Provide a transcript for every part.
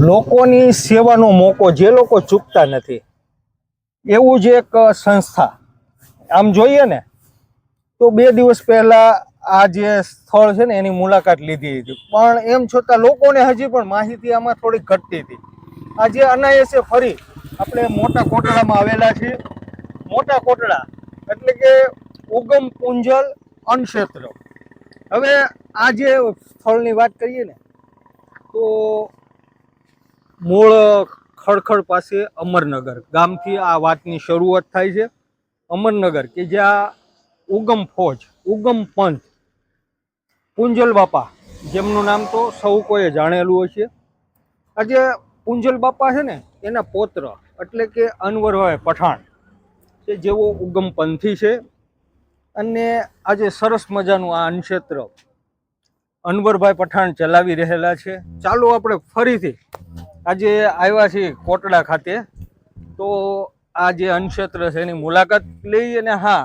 લોકોની સેવાનો મોકો જે લોકો ચૂકતા નથી, એવું જ એક સંસ્થા. આમ જોઈએ ને, તો બે દિવસ પહેલા આ જે સ્થળ છે ને, એની મુલાકાત લીધી હતી. પણ એમ છતાં લોકોને હજી પણ માહિતી આમાં થોડી ઘટતી હતી. આજે અનાયસે ફરી આપણે મોટા કોટડામાં આવેલા છીએ. મોટા કોટડા એટલે કે ઉગમ પુંજલ અનક્ષેત્ર હવે આ જે સ્થળની વાત કરીએ ને, તો મૂળ ખડખડ પાસે અમરનગર. ગામથી આ વાતની શરૂઆત થાય છે. અમરનગર કે જ્યાં ઉગમ ફોજ, ઉગમ પંથ, પુંજલ બાપા જેમનું નામ તો સૌ કોઈએ જાણેલું હશે. આજે પુંજલ બાપા છે ને, એના પૌત્ર એટલે કે અનવરભાઈ પઠાણ કે જેવો ઉગમ પંથી છે. અને આજે સરસ મજાનું આ અનક્ષેત્ર અનવરભાઈ પઠાણ ચલાવી રહેલા છે. ચાલો આપણે ફરીથી આજે આવ્યા છીએ કોટડા ખાતે. તો આ જે અનક્ષેત્ર છે એની મુલાકાત લઈ અને હા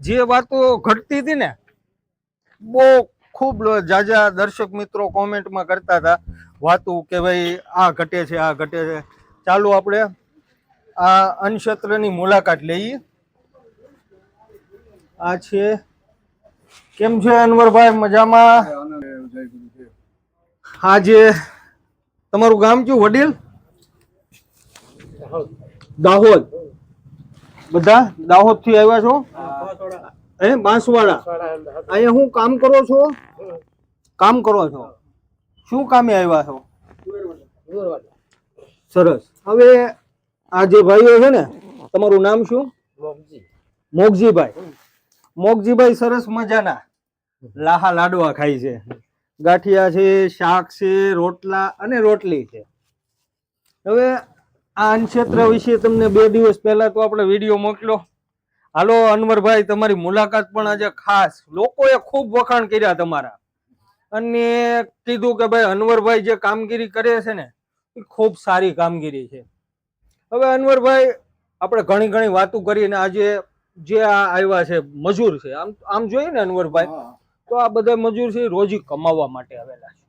જે વાતો ઘટતી હતી ને બહુ ખૂબ જાજા દર્શક મિત્રો કોમેન્ટમાં કરતા હતા વાતો કે ભાઈ આ ઘટે છે આ ઘટે છે. ચાલો આપણે આ અનક્ષેત્રની મુલાકાત લઈએ. આ છે કેમ છે અનવરભાઈ? મજામાં? આ જે તમારું ગામ કયું? વડીલ? દાહોદ. બધા દાહોદથી આવ્યા છો? એ બાંસવાડા. અહીંયા હું કામ કરો છો? કામ કરો છો? શું કામે આવ્યા છો? સરસ. હવે આ જે ભાઈઓ છે ને તમારું નામ શું? મોગજીભાઈ. મોગજીભાઈ સરસ મજાના. લાહા લાડવા ખાય છે. ગાંઠિયા છે, શાક છે, રોટલા અને રોટલી છે. હવે આ અનક્ષેત્ર વિશે તમને બે દિવસ પહેલા તો આપણે વીડિયો મોકલ્યો. હાલો, અનવરભાઈ, તમારી મુલાકાત પણ આજે ખાસ. લોકોએ ખૂબ વખાણ કર્યા તમારા. અને કીધું કે ભાઈ, અનવરભાઈ જે કામગીરી કરે છે ને, એ ખૂબ સારી કામગીરી છે. હવે અનવરભાઈ, આપણે ઘણી ઘણી વાતો કરીને આજે જે આ આવ્યા છે, મજૂર છે. આમ આમ જોઈએ ને અનવરભાઈ? તો આ બધા મજૂર છે રોજી કમાવા માટે આવેલા છે.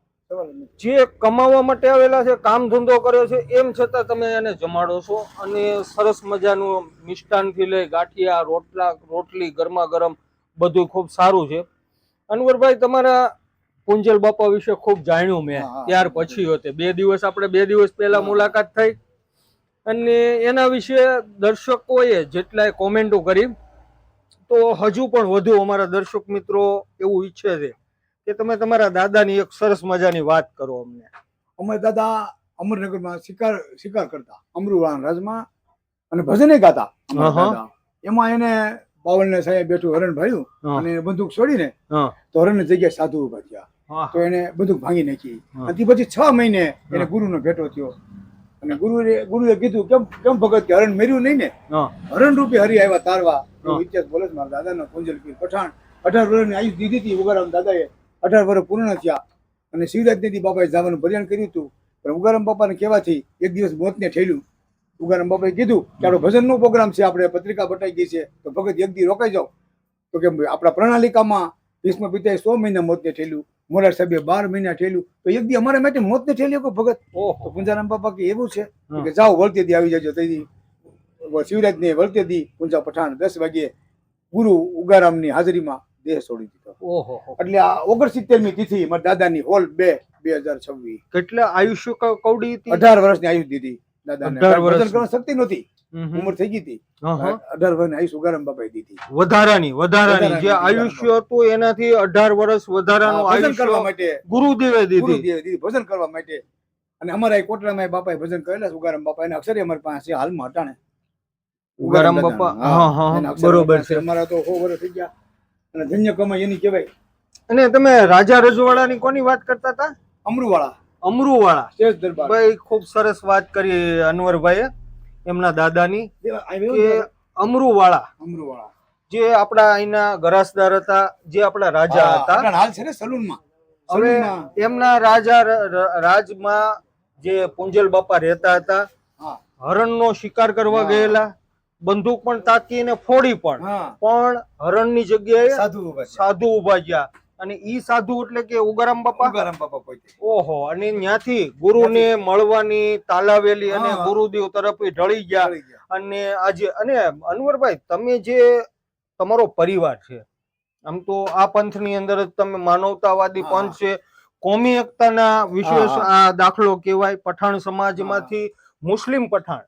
જે કમાવા માટે આવેલા છે કામ ધંધો કર્યો છે એમ છતાં તમે એને જમાડો છો અને સરસ મજાનું મિષ્ટાનથી લઈ ગાંઠિયા રોટલા રોટલી ગરમા ગરમ બધું ખૂબ સારું છે. અનવરભાઈ તમારા કુંજલ બાપા વિશે ખૂબ જાણ્યું મેં. ત્યાર પછી હોતે. બે દિવસ આપણે બે દિવસ પહેલા મુલાકાત થઈ. અને એના વિશે દર્શકોએ જેટલાય કોમેન્ટો કરી તો હજુ પણ વધુ અમારા દર્શક મિત્રો એવું ઈચ્છે છે કે તમે તમારા દાદાની એક સરસ મજાની વાત કરો અમને. અમે દાદા અમરનગરમાં શિકાર શિકાર કરતા અમરુવાળા રાજમાં અને ભજને ગાતા. એમાં એને બાવળ ને સાહેબ બેઠું હરણ ભાડ્યું અને બંદૂક છોડીને તો હરણ જગ્યાએ સાધુ ઊભા થયા. તો એને બંદૂક ભાંગી નાખી. અને પછી છ મહિને એને. ગુરુનો ભેટો થયો. અને ગુરુએ ગુરુએ કીધું કેમ કેમ ભગત કે હરણ મેર્યું નહીં ને? હરણ રૂપે હરી આવ્યા તારવા. ઇતિહાસ બોલે છે. મારા દાદાનો પીર પઠાણ અઢાર વર્ષની આયુષ દીધી હતી ઉગારામ દાદાએ. અઢાર વર્ષ પૂર્ણ થયા. અને શિવરાજ બાપાએ જવાનું ભજન કર્યું હતું. પણ ઉગારામ બાપાને કહેવાથી એક દિવસ મોતને ઠેલ્યું. ઉગારામ બાપાએ કીધું કે આપણો ભજનનો પ્રોગ્રામ છે. આપણે પત્રિકા બટાઈ ગઈ છે તો ભગત એક દી રોકાઈ જાઓ. તો કે આપણા પ્રણાલિકામાં ભીષ્મ પિતાએ સો મહિના મોતને ઠેલ્યું. મોરાર સાહેબે બાર મહિના ઠેલ્યું. તો એક દી અમારા માટે મોતને ઠેલ્યું કે ભગત? તો પુંજારામ બાપા કે એવું છે. કે જાઓ વળતી દી આવી જજો તેથી શિવરાજ ને વળતે દી પુંજા પઠાણ દસ વાગ્યે ગુરુ ઉગારામની હાજરીમાં દેહ છોડી દીધો. એટલે આ ઓગણસિત્તેરમી તિથિ મારા દાદાની હોલ બે બે હજાર છવ્વીસ. કેટલા આયુષ્ય કવડી અઢાર વર્ષની આયુષ દીધી દાદાને. 18 વર્ષની. ભજન કરવાની શક્તિ નહોતી. ઉંમર થઈ ગઈ હતી. અઢાર વર્ષની આયુષ ઉગારામ બાપાએ દીધી વધારાની વધારાની. જે આયુષ્ય હતું એનાથી અઢાર વર્ષ વધારાનું ભજન કરવા માટે ગુરુદેવે દીધી. ગુરુદેવે દીધી. ભજન કરવા માટે. અને અમારા કોટડામાં બાપાએ ભજન કરેલા છે ઉગારામ બાપા. એને અક્ષરે અમારી પાસે હાલમાં હટાણે ઉગારામ બાપા હા. હા બરોબર છે. અમારા તો સો વર્ષ થઈ ગયા. અને ધન્ય કમાઈ એની કહેવાય. અને તમે રાજા રજવાડાની કોની વાત કરતા હતા? અમરુવાળા. અમરુવાળા. શેષ દરબાર. ભાઈ ખૂબ સરસ વાત કરી અનવરભાઈએ એમના દાદાની કે અમરુવાળા. અમરુવાળા. જે આપણા અહીંના ગરાસદાર હતા જે આપણા રાજા હતા. હાલ છે ને સલૂનમાં. હવે એમના રાજા રાજમાં જે પુંજલ બાપા રહેતા હતા હરણનો શિકાર કરવા ગયેલા. બંદૂક પણ તાકી અને ફોડી પણ. પણ હરણની જગ્યાએ સાધુ સાધુ ઊભા ગયા. અને ઈ સાધુ એટલે કે ઉગારામ બાપા? ઉગારામ બાપા પોતે ઓહો અને ત્યાંથી ગુરુને મળવાની તાલાવેલી અને ગુરુદેવ તરફથી ઢળી ગયા. અને આજે અને અનવરભાઈ તમે જે તમારો પરિવાર છે આમ તો આ પંથની અંદર જ તમે માનવતાવાદી પંથ છે. કોમી એકતાના વિશેષ આ દાખલો કહેવાય. પઠાણ સમાજમાંથી મુસ્લિમ પઠાણ.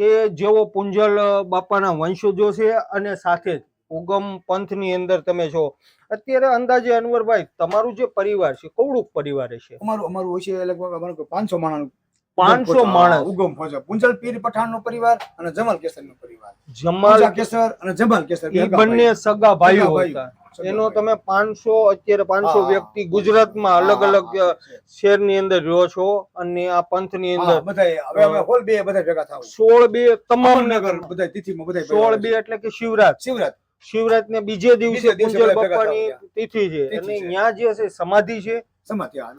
કે જેઓ પુંજલ બાપાના વંશજો છે અને સાથે જ ઉગમ પંથની અંદર તમે છો. અત્યારે અંદાજે અનવરભાઈ તમારું જે પરિવાર છે કવડુક પરિવાર છે અમારું અમારું હોય છે લગભગ અમારું પાંચસો માણસ. પાંચસો માણસ? ઉગમ ફોજ પુંજલ પીર પઠાણ નો પરિવાર અને જમાલ કેસર નો પરિવાર. જમાલ કેસર અને જમાલ કેસર બંને સગા ભાઈઓ. હતા. એનો તમે પાંચસો અત્યારે પાંચસો વ્યક્તિ ગુજરાતમાં અલગ અલગ શહેરની અંદર રહ્યો છો અને આ પંથની ની અંદર બધાય હવે હોલ બે બધા ભેગા થાવ સોળ બે તમામ નગર બધા સોળ બે એટલે કે શિવરાત. શિવરાત. શિવરાત ને બીજે દિવસે ભેગા બાપાની તિથિ છે. અને ત્યાં જે છે સમાધિ છે.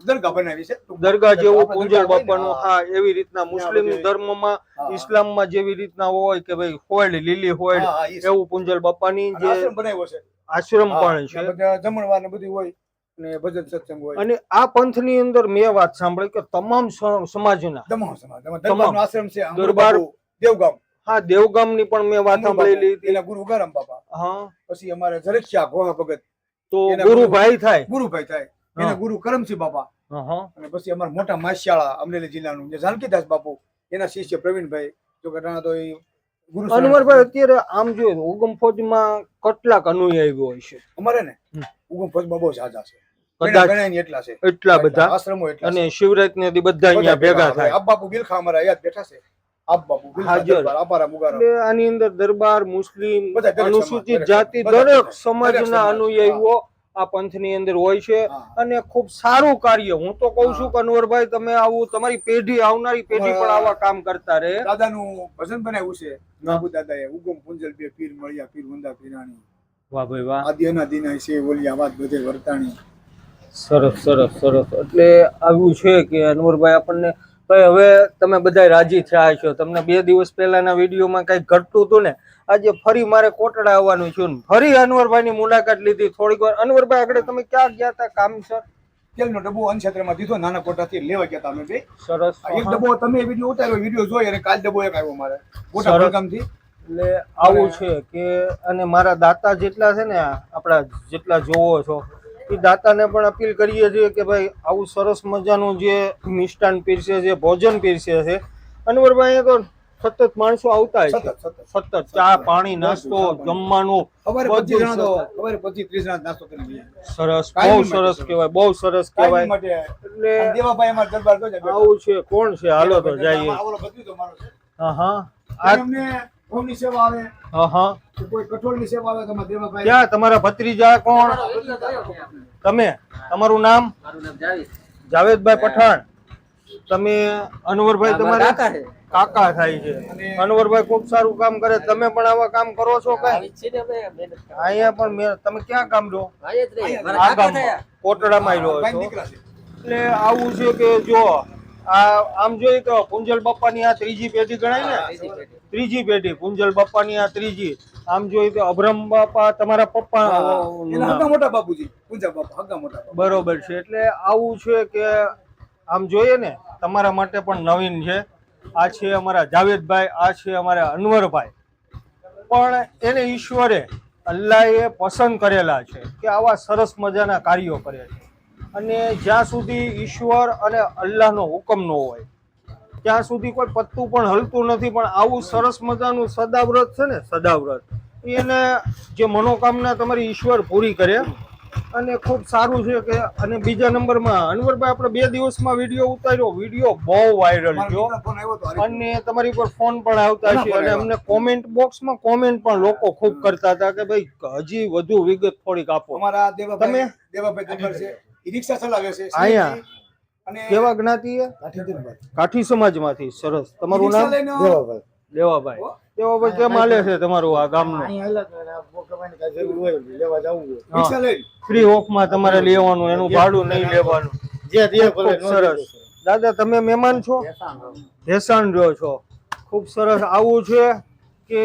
દરગાહ બનાવી છે. દરગાહ જેવું ને, બાપાનું હા. એવી રીતના મુસ્લિમ ધર્મમાં ઇસ્લામમાં જેવી રીતના હોય કે ભાઈ હોડ લીલી હોડ. એવું પુંજલ બાપાની જે આશ્રમ બનાવ્યો છે. આશ્રમ પણ છે. જમણવાર ને બધું હોય અને ભજન સત્સંગ હોય. અને આ પંથની અંદર મેં વાત સાંભળી કે તમામ સમાજના તમામ સમાજ તમામ. આશ્રમ છે દરબાર. દેવગામ. હા દેવગામની પણ મેં વાત સાંભળેલી હતી. એના ગુરુ ગરમ બાપા. હા. પછી અમારે ઝરખિયા ગોહા ભગત. તો ગુરુભાઈ થાય. ગુરુભાઈ થાય. એના ગુરુ કરમસિંહ બાપા. હા અને પછી અમારા મોટા માસિયાળા અમરેલી જિલ્લાનું. જે જાનકીદાસ બાપુ એના શિષ્ય પ્રવીણભાઈ જો ઘટના તો એ ગુરુ અનવરભાઈ અત્યારે આમ જોઈએ ઉગમ ફોજમાં કેટલાક અનુયાયીઓ હોય છે. અમારે ને? ઉગમ ફોજમાં બહુ સાજા છે. એટલા છે. એટલા બધા. આશ્રમો એટલા અને શિવરાત ને બધા અહીંયા ભેગા થાય. બાપુ બિલખા અમારા યાદ બેઠા છે. હાજર. આની અંદર દરબાર મુસ્લિમ અનુસૂચિત જાતિ દરેક સમાજના અનુયાયીઓ આ પંથની અંદર હોય છે અને ખૂબ સારું કાર્ય. હું તો કઉ છું કનવરભાઈ તમે આવું તમારી પેઢી આવનારી પેઢી પણ આવા કામ કરતા રહે. દાદાનું ભજન બનાવ્યું છે. બાબુ દાદાએ ઉગમ પુંજલ બે પીર મળ્યા પીર વંદા પીરાણી વાહ ભાઈ વાહ. આદ્યના દિના છે ઓલિયા વાત બધે વર્તાણી. સરસ સરસ સરસ. એટલે આવ્યું છે કે અનવરભાઈ આપણને ભાઈ હવે તમે બધા રાજી થયા છો તમને બે દિવસ પહેલાના વિડીયોમાં કઈ ઘટતું હતું ને? આજે ફરી મારે કોટડા આવવાનું છે ફરી અનવરભાઈની મુલાકાત લીધી. થોડીક વાર. અનવરભાઈ આગળ તમે ક્યાં ગયા હતા કામ સર? તેલનો ડબ્બો અનક્ષેત્રમાં દીધો. નાના કોટાથી લેવા ગયા હતા અમે બે. સરસ. એક ડબ્બો તમે વીડિયો ઉતાર્યો વીડિયો જોઈ અને કાલ ડબ્બો એક આવ્યો મારે. કોટા. બલગામથી એટલે આવું છે કે અને મારા દાતા જેટલા છે ને આપણા જેટલા જોવો છો એ દાતાને પણ અપીલ કરીએ છીએ કે ભાઈ આવું સરસ મજાનું જે મિષ્ટાન પીરસે છે ભોજન પીરસે છે અનવરભાઈ અહીંયા તો સતત માણસો આવતા છે. સતત ચા પાણી નાસ્તો જમવાનું સરસ બહુ સરસ કેવાય કહેવાય બહુ સરસ કેવાય કહેવાય. એટલે આવું છે કોણ છે? હાલો તો જાય જઈએ. હા હા. આ આ અમને ઘઉંની સેવા આવે? હા હા કે કોઈ સેવા આવે તો દેવાભાઈ? ક્યાં? તમારા ભત્રીજા કોણ? તમે? તમારું નામ? મારું નામ જાવીદ. જાવેદભાઈ પઠાણ. તમે અનવરભાઈ તમારે કાકા થાય છે. અનવરભાઈ ખૂબ સારું કામ કરે. તમે પણ આવા કામ કરો છો કરવા. અહીંયા પણ મેં- તમે ક્યાં કામ છો? મારા આ કાકા કોટડામાં છે. એટલે આવું છે કે જો આ આમ જોઈએ તો પુંજલ બાપાની આ ત્રીજી પેઢી ગણાય ને? ત્રીજી પેઢી. પુંજલ બાપાની આ ત્રીજી. આમ જોઈએ તો અભ્રમ બાપા તમારા પપ્પા મોટા બાપુજી પૂજા બાપા હગા મોટા બરોબર છે. એટલે આવું છે કે આમ જોઈએ ને તમારા માટે પણ નવીન છે. આ છે અમારા જાવેદભાઈ આ છે અમારા અનવરભાઈ. પણ એને ઈશ્વરે અલ્લાહે પસંદ કરેલા છે કે આવા સરસ મજાના કાર્યો કરે છે. અને જ્યાં સુધી ઈશ્વર અને અલ્લાહનો હુકમ ન હોય ત્યાં સુધી કોઈ પત્તું પણ હલતું નથી પણ આવું સરસ મજાનું સદાવ્રત છે ને સદાવ્રત એને જે મનોકામના તમારી ઈશ્વર પૂરી કરે. અને ખૂબ સારું છે કે અને બીજા નંબરમાં અનવરભાઈ આપણે બે દિવસમાં વીડિયો ઉતાર્યો વીડિયો બહુ વાયરલ થયો. અને તમારી પર ફોન પણ આવતા છે અને અમને કોમેન્ટ બોક્સમાં કોમેન્ટ પણ લોકો ખૂબ કરતા હતા કે ભાઈ હજી વધુ વિગત થોડીક આપો. અમારા દેવાભાઈ તમે? દેવાભાઈ છે. રિક્ષા ચલાવે છે અહીંયા? કેવા જ્ઞાતિ કાઠી સમાજમાંથી સરસ. તમારું નામ? દેવાભાઈ. દેવાભાઈ. દેવાભાઈ કેમ હાલે છે તમારું આ ગામનું? ફ્રી ઓફમાં તમારે લેવાનું એનું ભાડું નહીં લેવાનું. ખૂબ સરસ. દાદા તમે મહેમાન છો? ભેસાણ રહ્યો છો. ખૂબ સરસ. આવું છે કે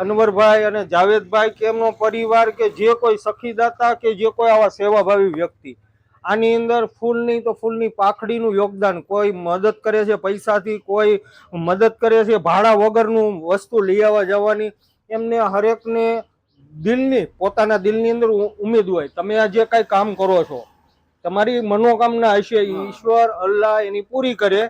અનવરભાઈ અને જાવેદભાઈ કે એમનો પરિવાર કે જે કોઈ સખીદાતા કે જે કોઈ આવા સેવાભાવી વ્યક્તિ આની અંદર ફૂલની તો ફૂલની પાખડીનું યોગદાન. કોઈ મદદ કરે છે પૈસાથી કોઈ મદદ કરે છે ભાડા વગરનું વસ્તુ લઈ આવવા જવાની. એમને હરેકને દિલની પોતાના દિલની અંદર ઉમેદ હોય. તમે આ જે કાંઈ કામ કરો છો તમારી મનોકામના હશે. ઈશ્વર અલ્લાહ એની પૂરી કરે.